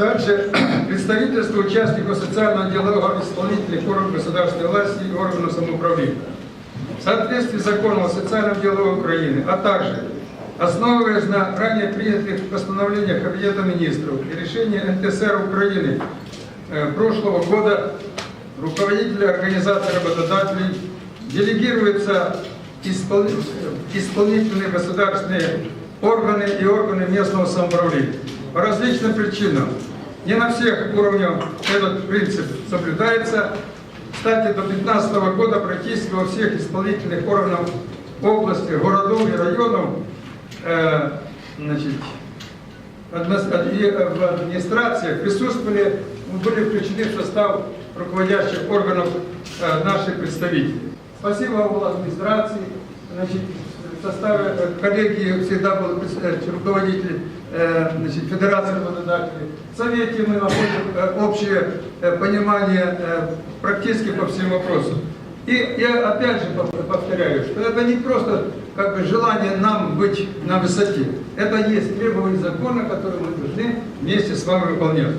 Дальше. Представительство участников социального делового исполнителей органов государственной власти и органов самоуправления. В соответствии с законом о социальном деловой Украины, а также основываясь на ранее принятых постановлениях Кабинета министров и решении НТСР Украины э, прошлого года, руководители организации работодателей делегируются испол- исполнительные государственные органы и органы местного самоуправления. По различным причинам. Не на всех уровнях этот принцип соблюдается. Кстати, до 2015 года практически во всех исполнительных органах области, городов и районов э, значит, и э, в администрациях присутствовали, были включены в состав руководящих органов э, наши представители. Спасибо вам, администрации. Значит, в составе э, коллегии всегда был э, руководитель э, значит, Федерации работодателей. В Совете мы находим э, общее э, понимание э, практически по всем вопросам. И я опять же пов- повторяю, что это не просто как бы желание нам быть на высоте. Это есть требования закона, которые мы должны вместе с вами выполнять.